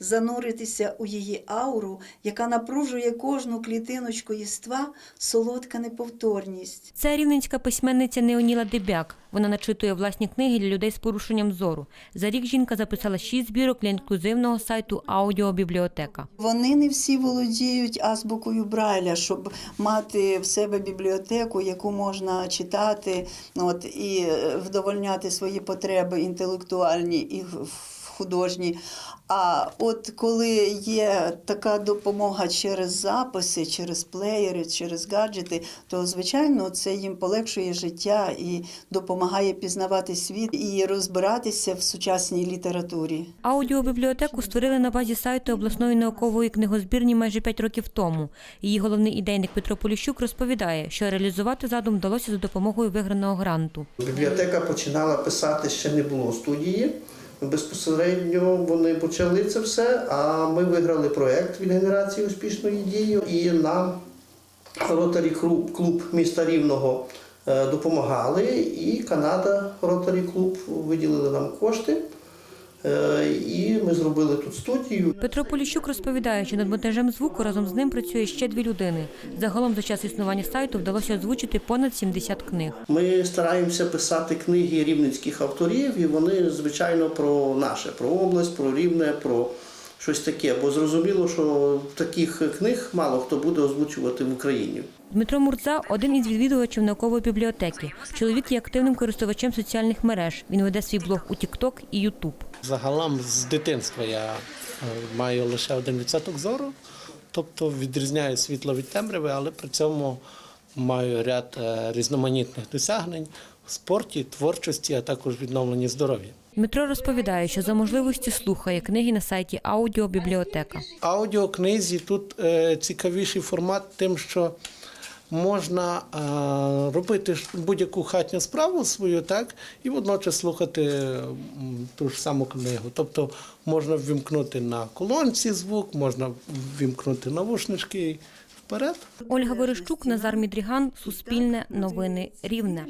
зануритися у її ауру, яка напружує кожну клітиночку єства, солодка неповторність. Це рівненська письменниця Неоніла Дебяк. Вона начитує власні книги для людей з порушенням зору. За рік жінка записала шість збірок для інклюзивного сайту Аудіобібліотека. Вони не всі володіють азбукою Брайля, щоб мати в себе бібліотеку, яку можна читати от, і е, вдовольняти свої потреби інтелектуальні і художні. А от коли є така допомога через записи, через плеєри, через гаджети, то звичайно це їм полегшує життя і допомагає пізнавати світ і розбиратися в сучасній літературі. Аудіобібліотеку створили на базі сайту обласної наукової книгозбірні майже п'ять років тому. Її головний ідейник Петро Поліщук розповідає, що реалізувати задум вдалося за допомогою виграного гранту. Бібліотека починала писати, ще не було студії. Безпосередньо вони почали це все, а ми виграли проєкт від генерації успішної дії. І нам Ротарі клуб міста Рівного е, допомагали, і Канада Ротарі клуб виділили нам кошти. Е, І ми зробили тут студію. Петро Поліщук розповідає, що над монтажем звуку разом з ним працює ще дві людини. Загалом за час існування сайту вдалося озвучити понад 70 книг. Ми стараємося писати книги рівненських авторів, і вони, звичайно, про наше, про область, про рівне, про щось таке. Бо зрозуміло, що таких книг мало хто буде озвучувати в Україні. Дмитро Мурза один із відвідувачів наукової бібліотеки. Чоловік є активним користувачем соціальних мереж. Він веде свій блог у TikTok і YouTube. Загалом з дитинства я е, маю лише один відсоток зору, тобто відрізняю світло від темряви, але при цьому маю ряд е, різноманітних досягнень в спорті, творчості, а також відновленні здоров'я. Дмитро розповідає, що за можливості слухає книги на сайті Аудіобібліотека. Аудіокнизі тут е, цікавіший формат тим, що можна е, робити будь-яку хатню справу свою, так, і водночас слухати ту ж саму книгу. Тобто можна ввімкнути на колонці звук, можна ввімкнути навушнички вперед. Ольга Верещук, Назар Мідріган, Суспільне, Новини Рівне.